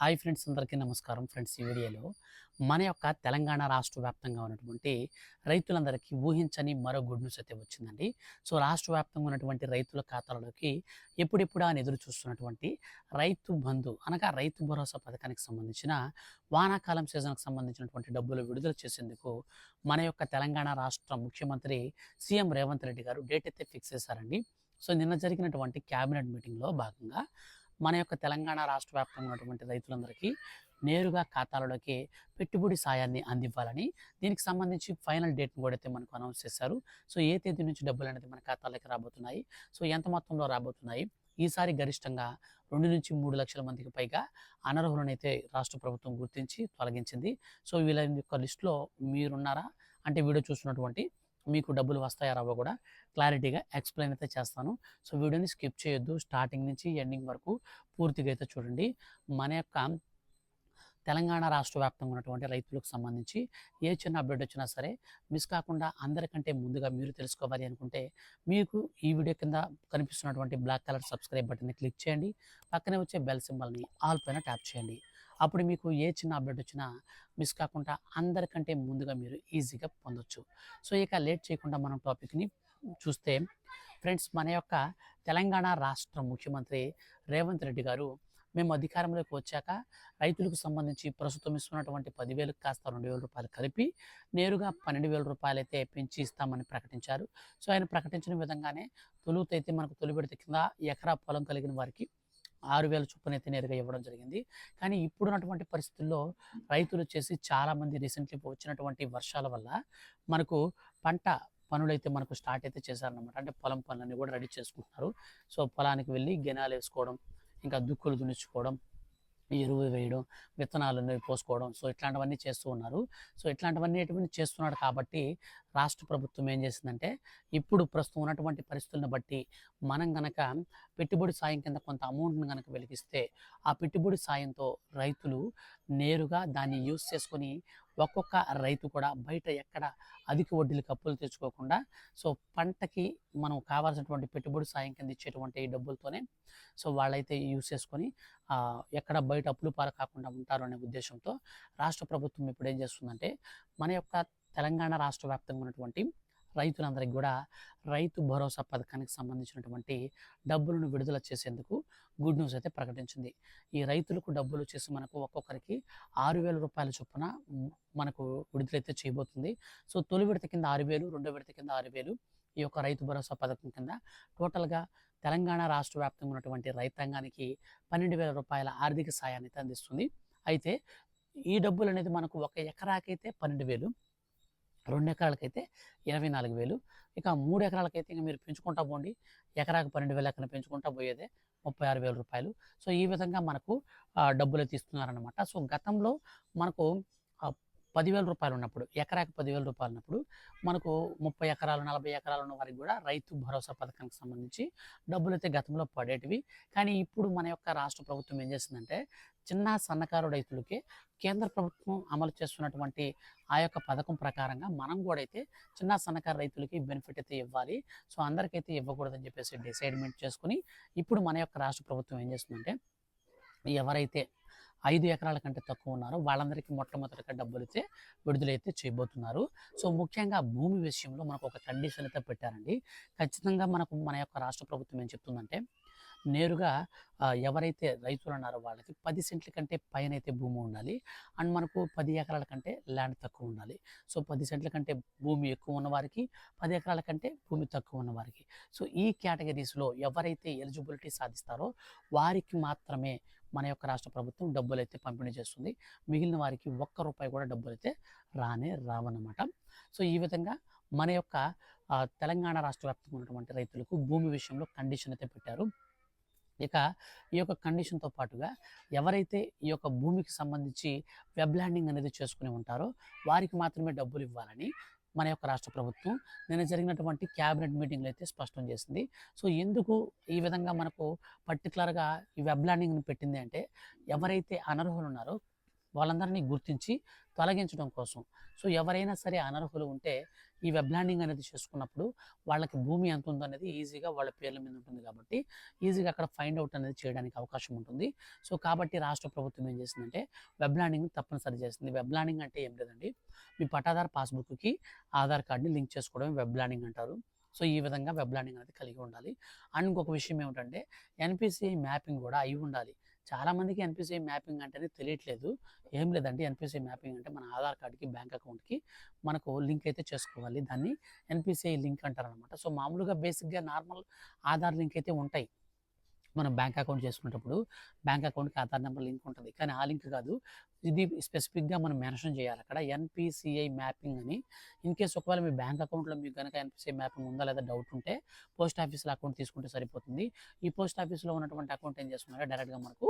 Hi friends అందరికీ నమస్కారం friends ఈ వీడియోలో. మన యొక్క తెలంగాణ రాష్ట్ర వ్యాప్తంగా ఉన్నటువంటి రైతులందరికీ ఊహించని మరో గుడ్ న్యూస్ అయితే వచ్చిందండి. సో రాష్ట్ర వ్యాప్తంగా ఉన్నటువంటి రైతుల ఖాతాలలోకి ఎప్పుడెప్పుడు అని ఎదురు చూస్తున్నటువంటి రైతు బంధు అనగా రైతు భరోసా పథకానికి సంబంధించిన వానాకాలం సీజన్కి సంబంధించినటువంటి డబ్బులు విడుదల చేసేందుకు మన యొక్క తెలంగాణ రాష్ట్ర ముఖ్యమంత్రి సీఎం రేవంత్ రెడ్డి గారు డేట్ అయితే ఫిక్స్ చేశారండి. సో నిన్న జరిగినటువంటి క్యాబినెట్ మీటింగ్లో భాగంగా మన యొక్క తెలంగాణ రాష్ట్ర వ్యాప్తంగా ఉన్నటువంటి రైతులందరికీ నేరుగా ఖాతాలలోకి పెట్టుబడి సాయాన్ని అందివ్వాలని దీనికి సంబంధించి ఫైనల్ డేట్ని కూడా అయితే మనకు అనౌన్స్ చేశారు. సో ఏ తేదీ నుంచి డబ్బులు అనేది మన ఖాతాలోకి రాబోతున్నాయి? సో ఎంత మొత్తంలో రాబోతున్నాయి? ఈసారి గరిష్టంగా రెండు నుంచి మూడు లక్షల మందికి పైగా అనర్హులనైతే రాష్ట్ర ప్రభుత్వం గుర్తించి తొలగించింది. సో వీళ్ళ యొక్క లిస్టులో మీరున్నారా? అంటే వీడియో చూస్తున్నటువంటి మీకు డబ్బులు వస్తాయా రావో కూడా క్లారిటీగా ఎక్స్ప్లెయిన్ అయితే చేస్తాను. సో వీడియోని స్కిప్ చేయొద్దు. స్టార్టింగ్ నుంచి ఎండింగ్ వరకు పూర్తిగా అయితే చూడండి. మన యొక్క తెలంగాణ రాష్ట్ర వ్యాప్తంగా ఉన్నటువంటి రైతులకు సంబంధించి ఏ చిన్న అప్డేట్ వచ్చినా సరే మిస్ కాకుండా అందరికంటే ముందుగా మీరు తెలుసుకోవాలి అనుకుంటే మీకు ఈ వీడియో కింద కనిపిస్తున్నటువంటి బ్లాక్ కలర్ సబ్స్క్రైబ్ బటన్ని క్లిక్ చేయండి. పక్కనే వచ్చే బెల్ సింబల్ని ఆల్ పైన ట్యాప్ చేయండి. అప్పుడు మీకు ఏ చిన్న అప్డేట్ వచ్చినా మిస్ కాకుండా అందరికంటే ముందుగా మీరు ఈజీగా పొందొచ్చు. సో ఇక లేట్ చేయకుండా మనం టాపిక్ని చూస్తే ఫ్రెండ్స్ మన యొక్క తెలంగాణ రాష్ట్ర ముఖ్యమంత్రి రేవంత్ రెడ్డి గారు మేము అధికారంలోకి వచ్చాక రైతులకు సంబంధించి ప్రస్తుతం ఇస్తున్నటువంటి పదివేలకు కాస్త రెండు వేల రూపాయలు కలిపి నేరుగా పన్నెండు వేల రూపాయలు అయితే పెంచి ఇస్తామని ప్రకటించారు. సో ఆయన ప్రకటించిన విధంగానే తొలుత అయితే మనకు తొలి కింద ఎకరా పొలం కలిగిన వారికి ఆరు వేల చొప్పున అయితే నేరుగా ఇవ్వడం జరిగింది. కానీ ఇప్పుడున్నటువంటి పరిస్థితుల్లో రైతులు వచ్చేసి చాలామంది రీసెంట్లీ వచ్చినటువంటి వర్షాల వల్ల మనకు పంట పనులైతే మనకు స్టార్ట్ అయితే చేశారనమాట అంటే పొలం పనులన్నీ కూడా రెడీ చేసుకుంటున్నారు. సో పొలానికి వెళ్ళి గెనాలు వేసుకోవడం ఇంకా దుక్కులు దున్నించుకోవడం ఎరువు వేయడం విత్తనాలను పోసుకోవడం సో ఇట్లాంటివన్నీ చేస్తూ ఉన్నారు. సో ఇట్లాంటివన్నీ చేస్తున్నాడు కాబట్టి రాష్ట్ర ప్రభుత్వం ఏం చేసిందంటే ఇప్పుడు ప్రస్తుతం ఉన్నటువంటి పరిస్థితులను బట్టి మనం గనక పెట్టుబడి సాయం కింద కొంత అమౌంట్ని కనుక వెలిగిస్తే ఆ పెట్టుబడి సాయంతో రైతులు నేరుగా దాన్ని యూస్ చేసుకొని ఒక్కొక్క రైతు కూడా బయట ఎక్కడ అధిక వడ్డీలకు అప్పులు తెచ్చుకోకుండా సో పంటకి మనం కావాల్సినటువంటి పెట్టుబడి సాయం కింద ఇచ్చేటువంటి ఈ డబ్బులతోనే సో వాళ్ళైతే యూస్ చేసుకొని ఎక్కడ బయట అప్పులు పాలు కాకుండా ఉంటారు అనే ఉద్దేశంతో రాష్ట్ర ప్రభుత్వం ఇప్పుడు ఏం చేస్తుందంటే మన యొక్క తెలంగాణ రాష్ట్ర వ్యాప్తంగా ఉన్నటువంటి రైతులందరికీ కూడా రైతు భరోసా పథకానికి సంబంధించినటువంటి డబ్బులను విడుదల చేసేందుకు గుడ్ న్యూస్ అయితే ప్రకటించింది. ఈ రైతులకు డబ్బులు వచ్చేసి మనకు ఒక్కొక్కరికి ఆరు వేల రూపాయల చొప్పున మనకు విడుదలైతే చేయబోతుంది. సో తొలి విడత కింద ఆరు వేలు రెండో విడత కింద ఆరు వేలు ఈ యొక్క రైతు భరోసా పథకం కింద టోటల్గా తెలంగాణ రాష్ట్ర వ్యాప్తంగా ఉన్నటువంటి రైతాంగానికి పన్నెండు వేల రూపాయల ఆర్థిక సాయాన్ని అందిస్తుంది. అయితే ఈ డబ్బులు అనేది మనకు ఒక ఎకరాకైతే పన్నెండు వేలు రెండు ఎకరాలకైతే ఇరవై నాలుగు వేలు. ఇక మూడు ఎకరాలకైతే ఇంకా మీరు పెంచుకుంటా పోండి. ఎకరాకు పన్నెండు వేల ఎక్కడ పెంచుకుంటా పోయేదే. ముప్పై ఆరు వేల రూపాయలు. సో ఈ విధంగా మనకు డబ్బులు అయితే సో గతంలో మనకు పదివేల రూపాయలు ఉన్నప్పుడు ఎకరాకు పదివేల రూపాయలు ఉన్నప్పుడు మనకు ముప్పై ఎకరాలు నలభై ఎకరాలు ఉన్న వారికి కూడా రైతు భరోసా పథకానికి సంబంధించి డబ్బులు అయితే గతంలో పడేటివి. కానీ ఇప్పుడు మన యొక్క రాష్ట్ర ప్రభుత్వం ఏం చేసిందంటే చిన్న సన్నకారు రైతులకి కేంద్ర ప్రభుత్వం అమలు చేస్తున్నటువంటి ఆ యొక్క పథకం ప్రకారంగా మనం కూడా అయితే చిన్న సన్నకారు రైతులకి బెనిఫిట్ అయితే ఇవ్వాలి. సో అందరికైతే ఇవ్వకూడదని చెప్పేసి డిసైడ్మెంట్ చేసుకుని ఇప్పుడు మన యొక్క రాష్ట్ర ప్రభుత్వం ఏం చేస్తుందంటే ఎవరైతే ఐదు ఎకరాల కంటే తక్కువ ఉన్నారో వాళ్ళందరికీ మొట్టమొదటిగా డబ్బులు అయితే విడుదలైతే చేయబోతున్నారు. సో ముఖ్యంగా భూమి విషయంలో మనకు ఒక కండిషన్ అయితే పెట్టారండి. ఖచ్చితంగా మనకు మన యొక్క రాష్ట్ర ప్రభుత్వం ఏం చెప్తుందంటే నేరుగా ఎవరైతే రైతులు ఉన్నారో వాళ్ళకి పది సెంట్ల కంటే పైన అయితే భూమి ఉండాలి. అండ్ మనకు పది ఎకరాల కంటే ల్యాండ్ తక్కువ ఉండాలి. సో పది సెంట్ల కంటే భూమి ఎక్కువ ఉన్నవారికి పది ఎకరాల కంటే భూమి తక్కువ ఉన్నవారికి సో ఈ కేటగిరీస్లో ఎవరైతే ఎలిజిబిలిటీ సాధిస్తారో వారికి మాత్రమే మన యొక్క రాష్ట్ర ప్రభుత్వం డబ్బులు అయితే పంపిణీ చేస్తుంది. మిగిలిన వారికి ఒక్క రూపాయి కూడా డబ్బులు అయితే రానే రావన్నమాట. సో ఈ విధంగా మన యొక్క తెలంగాణ రాష్ట్ర వ్యాప్తంగా ఉన్నటువంటి రైతులకు భూమి విషయంలో కండిషన్ అయితే పెట్టారు. ఇక ఈ యొక్క కండిషన్తో పాటుగా ఎవరైతే ఈ యొక్క భూమికి సంబంధించి వెబ్ ల్యాండింగ్ అనేది చేసుకుని ఉంటారో వారికి మాత్రమే డబ్బులు ఇవ్వాలని మన యొక్క రాష్ట్ర ప్రభుత్వం నిన్న జరిగినటువంటి క్యాబినెట్ మీటింగ్లో అయితే స్పష్టం చేసింది. సో ఎందుకు ఈ విధంగా మనకు పర్టికులర్గా ఈ వెబ్ ల్యాండింగ్ని పెట్టింది అంటే ఎవరైతే అనర్హులు ఉన్నారో వాళ్ళందరినీ గుర్తించి తొలగించడం కోసం. సో ఎవరైనా సరే అనర్హులు ఉంటే ఈ వెబ్ ల్యాండింగ్ అనేది చేసుకున్నప్పుడు వాళ్ళకి భూమి ఎంత ఉందో అనేది ఈజీగా వాళ్ళ పేర్ల మీద ఉంటుంది కాబట్టి ఈజీగా అక్కడ ఫైండ్ అవుట్ అనేది చేయడానికి అవకాశం ఉంటుంది. సో కాబట్టి రాష్ట్ర ప్రభుత్వం ఏం చేసిందంటే వెబ్ ల్యాండింగ్ తప్పనిసరి చేసింది. వెబ్ ల్యాండింగ్ అంటే ఏం లేదండి. మీ పట్టాదార్ పాస్బుక్కి ఆధార్ కార్డ్ని లింక్ చేసుకోవడం వెబ్ ల్యాండింగ్ అంటారు. సో ఈ విధంగా వెబ్ ల్యాండింగ్ అనేది కలిగి ఉండాలి. అండ్ ఇంకొక విషయం ఏమిటంటే ఎన్పిసిఐ మ్యాపింగ్ కూడా అయి ఉండాలి. చాలామందికి ఎన్పిసిఐ మ్యాపింగ్ అంటేనే తెలియట్లేదు. ఏం లేదండి. ఎన్పిసిఐ మ్యాపింగ్ అంటే మన ఆధార్ కార్డ్కి బ్యాంక్ అకౌంట్కి మనకు లింక్ అయితే చేసుకోవాలి. దాన్ని ఎన్పిసిఐ లింక్ అంటారు అనమాట సో మామూలుగా బేసిక్గా నార్మల్ ఆధార్ లింక్ అయితే ఉంటాయి. మనం బ్యాంక్ అకౌంట్ చేసుకునేటప్పుడు బ్యాంక్ అకౌంట్కి ఆధార్ నెంబర్ లింక్ ఉంటుంది. కానీ ఆ లింక్ కాదు. ఇది స్పెసిఫిక్గా మనం మెన్షన్ చేయాలి. అక్కడ ఎన్పిసిఐ మ్యాపింగ్ అని. ఇన్ కేస్ ఒకవేళ మీ బ్యాంక్ అకౌంట్లో మీకు కనుక ఎన్పిసిఐ మ్యాపింగ్ ఉందా లేదా డౌట్ ఉంటే పోస్ట్ ఆఫీస్లో అకౌంట్ తీసుకుంటే సరిపోతుంది. ఈ పోస్ట్ ఆఫీస్లో ఉన్నటువంటి అకౌంట్ ఏం చేస్తున్నారో డైరెక్ట్గా మనకు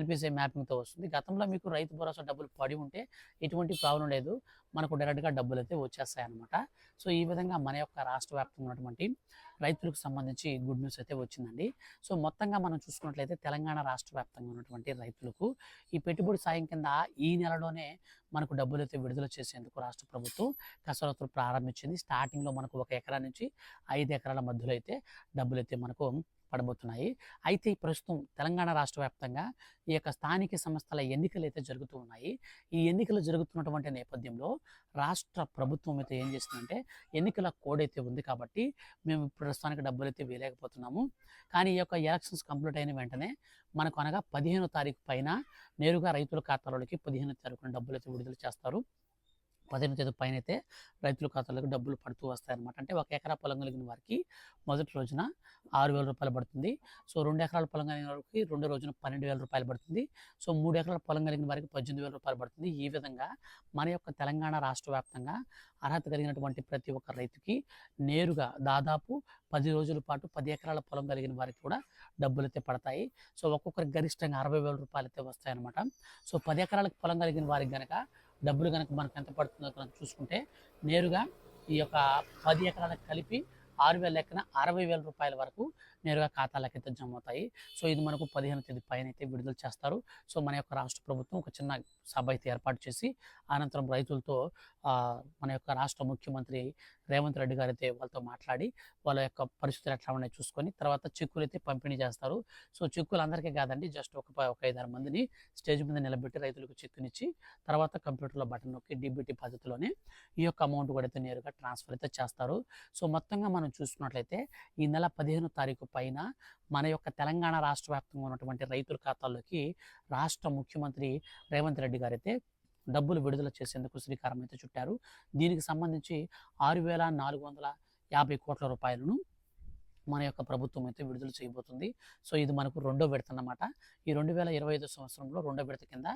ఎన్పిసిఐ మ్యాపింగ్తో వస్తుంది. గతంలో మీకు రైతు భరోసా డబ్బులు పడి ఉంటే ఎటువంటి ప్రాబ్లం లేదు. మనకు డైరెక్ట్గా డబ్బులు అయితే వచ్చేస్తాయి అనమాట సో ఈ విధంగా మన యొక్క రాష్ట్ర వ్యాప్తంగా ఉన్నటువంటి రైతులకు సంబంధించి గుడ్ న్యూస్ అయితే వచ్చిందండి. సో మొత్తంగా మనం చూసుకున్నట్లయితే తెలంగాణ రాష్ట్ర వ్యాప్తంగా ఉన్నటువంటి రైతులకు ఈ పెట్టుబడి సాయం కింద ఈ నెలలోనే మనకు డబ్బులు అయితే విడుదల చేసేందుకు రాష్ట్ర ప్రభుత్వం కసరత్తులు ప్రారంభించింది. స్టార్టింగ్లో మనకు ఒక ఎకరా నుంచి ఐదు ఎకరాల మధ్యలో అయితే డబ్బులు అయితే మనకు పడబోతున్నాయి. అయితే ప్రస్తుతం తెలంగాణ రాష్ట్ర వ్యాప్తంగా ఈ యొక్క స్థానిక సంస్థల ఎన్నికలు అయితే జరుగుతూ ఉన్నాయి. ఈ ఎన్నికలు జరుగుతున్నటువంటి నేపథ్యంలో రాష్ట్ర ప్రభుత్వం అయితే ఏం చేస్తుందంటే ఎన్నికల కోడ్ అయితే ఉంది కాబట్టి మేము ప్రస్తుతానికి డబ్బులు అయితే వేయలేకపోతున్నాము. కానీ ఈ యొక్క ఎలక్షన్స్ కంప్లీట్ అయిన వెంటనే మనకు అనగా పదిహేనో తారీఖు పైన నేరుగా రైతుల ఖాతాలోకి పదిహేను తారీఖున డబ్బులు అయితే విడుదల చేస్తారు. పదిహేను తేదీ పైన అయితే రైతుల ఖాతాలకు డబ్బులు పడుతూ వస్తాయన్నమాట. అంటే ఒక ఎకరా పొలం కలిగిన వారికి మొదటి రోజున ఆరు వేల రూపాయలు పడుతుంది. సో రెండు ఎకరాల పొలం కలిగిన వారికి రెండో రోజున పన్నెండు వేల రూపాయలు పడుతుంది. సో మూడు ఎకరాల పొలం కలిగిన వారికి పద్దెనిమిది వేల రూపాయలు పడుతుంది. ఈ విధంగా మన యొక్క తెలంగాణ రాష్ట్ర వ్యాప్తంగా అర్హత కలిగినటువంటి ప్రతి ఒక్క రైతుకి నేరుగా దాదాపు పది రోజుల పాటు పది ఎకరాల పొలం కలిగిన వారికి కూడా డబ్బులు అయితే పడతాయి. సో ఒక్కొక్కరికి గరిష్టంగా అరవై వేల రూపాయలు అయితే వస్తాయన్నమాట. సో పది ఎకరాలకు పొలం కలిగిన వారికి కనుక డబ్బులు కనుక మనకు ఎంత పడుతుందో కనుక చూసుకుంటే నేరుగా ఈ యొక్క పది ఎకరాలకు కలిపి ఆరు వేల లెక్కన అరవై వేల రూపాయల వరకు నేరుగా ఖాతాలకు అయితే జమ అవుతాయి సో ఇది మనకు పదిహేను తేదీ పైన అయితే విడుదల చేస్తారు. సో మన యొక్క రాష్ట్ర ప్రభుత్వం ఒక చిన్న సభ అయితే ఏర్పాటు చేసి అనంతరం రైతులతో మన యొక్క రాష్ట్ర ముఖ్యమంత్రి రేవంత్ రెడ్డి గారు అయితే వాళ్ళతో మాట్లాడి వాళ్ళ యొక్క పరిస్థితులు ఎట్లా ఉన్నాయి చూసుకొని తర్వాత చెక్కులు అయితే పంపిణీ చేస్తారు. సో చెక్కులు అందరికీ కాదండి జస్ట్ ఒక ఒక ఐదారు మందిని స్టేజ్ మీద నిలబెట్టి రైతులకు చెక్కునిచ్చి తర్వాత కంప్యూటర్లో బటన్ నొక్కి డిబిటీ పద్ధతిలోనే ఈ యొక్క అమౌంట్ కూడా అయితే నేరుగా ట్రాన్స్ఫర్ అయితే చేస్తారు. సో మొత్తంగా మనం చూసుకున్నట్లయితే ఈ నెల పదిహేను తారీఖు పైన మన యొక్క తెలంగాణ రాష్ట్ర వ్యాప్తంగా ఉన్నటువంటి రైతుల ఖాతాల్లోకి రాష్ట్ర ముఖ్యమంత్రి రేవంత్ రెడ్డి గారైతే డబ్బులు విడుదల చేసేందుకు శ్రీకారం అయితే చుట్టారు. దీనికి సంబంధించి ఆరు వేల నాలుగు వందల యాభై కోట్ల రూపాయలను మన యొక్క ప్రభుత్వం అయితే విడుదల చేయబోతుంది. సో ఇది మనకు రెండో విడత అన్నమాట. ఈ రెండు వేల ఇరవై ఐదు సంవత్సరంలో రెండో విడత కింద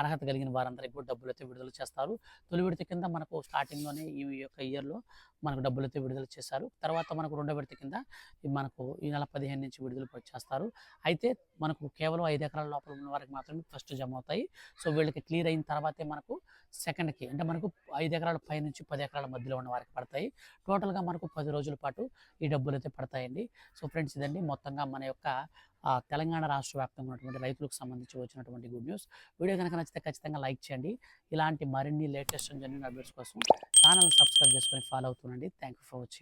అర్హత కలిగిన వారందరికీ కూడా డబ్బులు అయితే విడుదల చేస్తారు. తొలి విడత కింద మనకు స్టార్టింగ్లోనే ఈ యొక్క ఇయర్లో మనకు డబ్బులతో విడుదల చేశారు. తర్వాత మనకు రెండో విడత కింద మనకు ఈ నెల పదిహేను నుంచి విడుదల చేస్తారు. అయితే మనకు కేవలం ఐదు ఎకరాల లోపల ఉన్న వారికి మాత్రమే ఫస్ట్ జమ అవుతాయి. సో వీళ్ళకి క్లియర్ అయిన తర్వాతే మనకు సెకండ్కి అంటే మనకు ఐదు ఎకరాల పై నుంచి పది ఎకరాల మధ్యలో ఉన్న వారికి పడతాయి. టోటల్గా మనకు పది రోజుల పాటు ఈ డబ్బులు అయితే పడతాయండి. సో ఫ్రెండ్స్ ఇదండి. మొత్తంగా మన యొక్క తెలంగాణ రాష్ట్ర వ్యాప్తంగా ఉన్నటువంటి రైతులకు సంబంధించి వచ్చినటువంటి గుడ్ న్యూస్ వీడియో కనుక నచ్చితే ఖచ్చితంగా లైక్ చేయండి. ఇలాంటి మరిన్ని లేటెస్ట్ జెన్యున్ అప్డేట్స్ కోసం ఛానల్ సబ్స్క్రైబ్ చేసుకొని follow అవుతుండండి. Thank you for watching